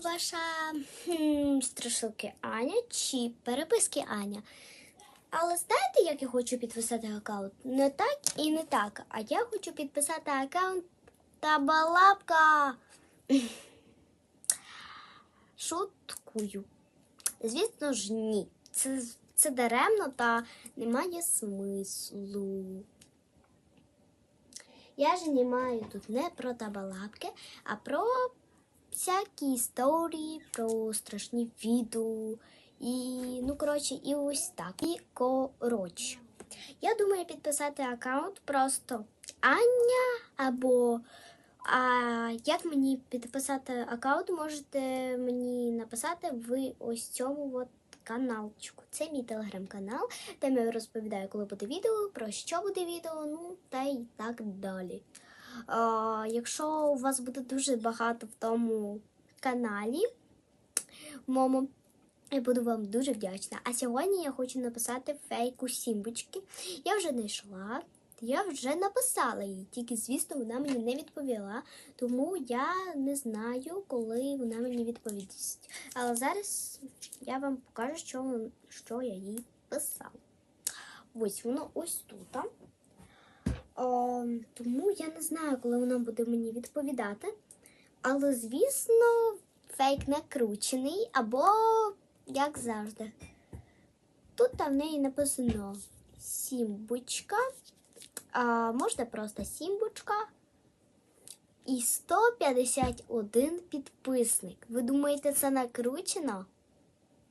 ваша хм, страшилки Аня чи переписки Аня. Але знаєте, як я хочу підписати аккаунт? Не так і не так. А я хочу підписати аккаунт Табалапка. Шуткую. Звісно ж, ні. Це, це даремно та немає смислу. Я ж знімаю тут не про табалапки, а про всякі історії, про страшні відео. І, ну, коротше, і ось так. І коротше. Я думаю підписати аккаунт просто Аня або. А як мені підписати аккаунт, можете мені написати в ось цьому от каналчику. Це мій телеграм-канал, де я розповідаю, коли буде відео, про що буде відео, ну та й так далі. Якщо у вас буде дуже багато в тому каналі, моєму, я буду вам дуже вдячна. А сьогодні я хочу написати фейку Сімбочки. Я вже знайшла. Я вже написала їй, тільки, звісно, вона мені не відповіла, тому я не знаю, коли вона мені відповість. Але зараз я вам покажу, що, що я їй писала. Ось воно ось тут. О, тому я не знаю, коли вона буде мені відповідати. Але, звісно, фейк накручений, або як завжди. Тут в неї написано Сімбочка. А, можна просто Сімбочка. І 151 підписник. Ви думаєте, це накручено?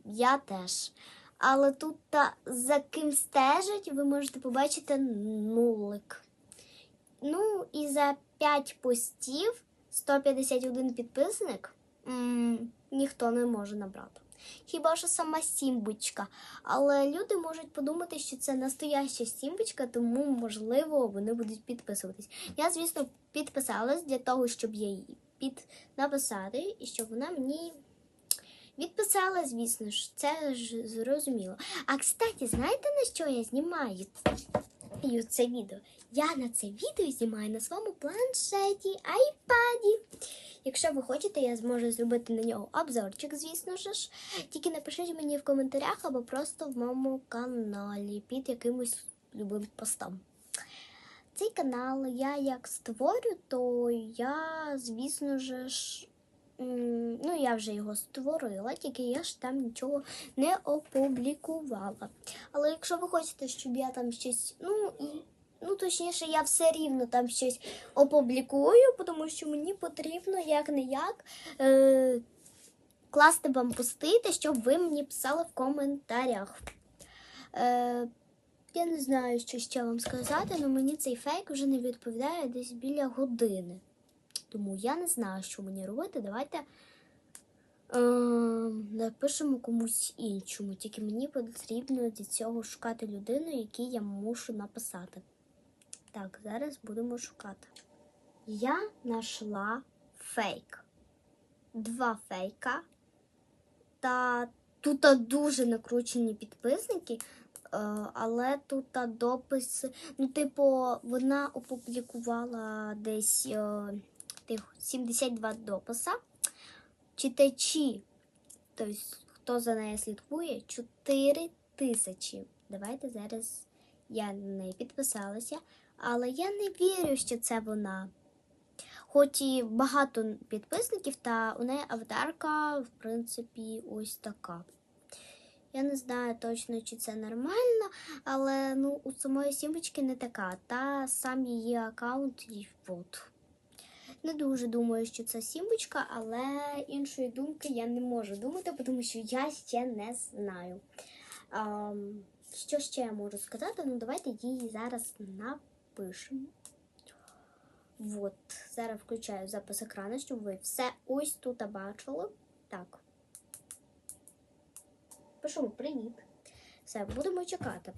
Я теж. Але тут та, за ким стежать, ви можете побачити нулик. Ну, і за 5 постів 151 підписник м, ніхто не може набрати. Хіба що сама Сімбочка. Але люди можуть подумати, що це настояща Сімбочка, тому, можливо, вони будуть підписуватись. Я, звісно, підписалась для того, щоб я її під написати, і щоб вона мені відписала, звісно ж, це ж зрозуміло. А кстати, знаєте на що я знімаю І це відео? Я на це відео знімаю на своєму планшеті, айпаді. Якщо ви хочете, я зможу зробити на нього обзорчик, звісно ж. Тільки напишіть мені в коментарях або просто в моєму каналі під якимось любим постом. Цей канал я як створю, то я, звісно ж, ну я вже його створила, тільки я ж там нічого не опублікувала. Але якщо ви хочете, щоб я там щось, ну і ну точніше, я все рівно там щось опублікую, тому що мені потрібно як не як е, класти вам пустити, щоб ви мені писали в коментарях. Е, я не знаю, що ще вам сказати, але мені цей фейк вже не відповідає десь біля години. Тому я не знаю, що мені робити. Давайте е, напишемо комусь іншому. Тільки мені потрібно для цього шукати людину, якій я мушу написати. Так, зараз будемо шукати. Я знайшла фейк. Два фейка. Та тут дуже накручені підписники. Е, але тут дописи. Ну, типу, вона опублікувала десь е, 72 дописа. Читачі, тобто, хто за нею слідкує, 4 тисячі. Давайте зараз я на неї підписалася, але я не вірю, що це вона. Хоч і багато підписників, та у неї аватарка, в принципі, ось така. Я не знаю точно, чи це нормально, але ну, у самої сімочки не така. Та сам її аккаунт і от. Не дуже думаю, що це сімочка, але іншої думки я не можу думати, тому що я ще не знаю. Ам, що ще я можу сказати? Ну, давайте її зараз напишемо. От, зараз включаю запис екрану, щоб ви все ось тут бачили. Так. Пишемо привіт. Все, будемо чекати.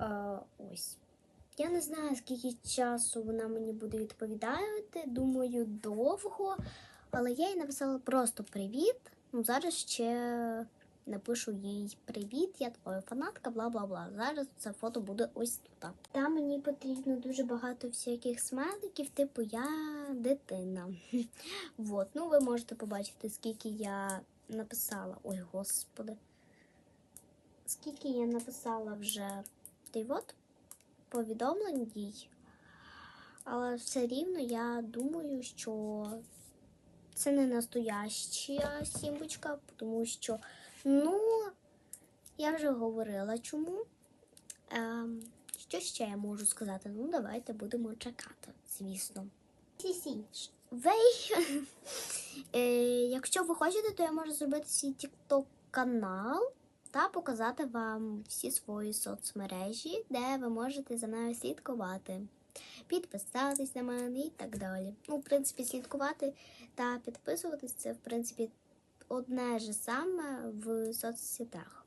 Е, ось. Я не знаю, скільки часу вона мені буде відповідати. Думаю, довго. Але я їй написала просто привіт. Ну, зараз ще напишу їй привіт, я твоя фанатка, бла бла бла. Зараз це фото буде ось тут. Там мені потрібно дуже багато всяких смайликів, типу я дитина. Вот, ну ви можете побачити, скільки я написала. Ой, господи. Скільки я написала вже той от повідомлень їй. Але все рівно я думаю, що це не настояща сімбочка, тому що, ну, я вже говорила чому. Ем, що ще я можу сказати? Ну, давайте будемо чекати, звісно. Вей. е, якщо ви хочете, то я можу зробити свій TikTok канал та показати вам всі свої соцмережі, де ви можете за мною слідкувати, підписатись на мене і так далі. Ну, в принципі, слідкувати та підписуватись це, в принципі, одне ж саме в соцсетях,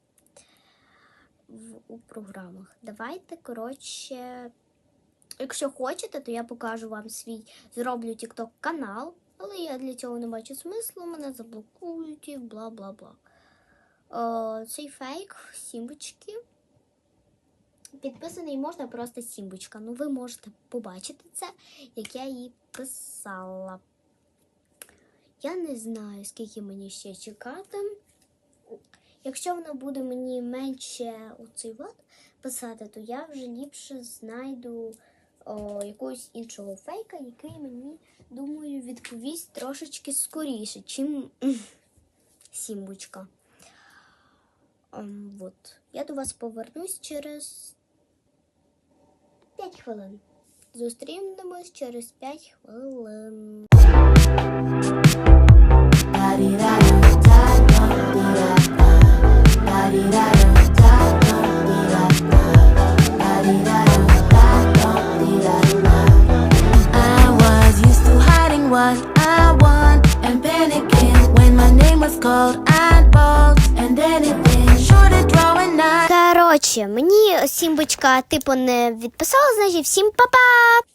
в, у програмах. Давайте, коротше, якщо хочете, то я покажу вам свій, зроблю TikTok канал, але я для цього не бачу смислу, мене заблокують і бла бла бла. О, цей фейк сімбочки. Підписаний можна просто сімбочка. Ну, ви можете побачити це, як я її писала. Я не знаю, скільки мені ще чекати. Якщо воно буде мені менше оцей от писати, то я вже ліпше знайду о, якогось іншого фейка, який мені, думаю, відповість трошечки скоріше, чим сімбочка. Ем, вот. Я до вас повернусь через 5 хвилин. Зустрінемось через 5 хвилин. I Мені сімбочка типу не відписала, значить всім па-па!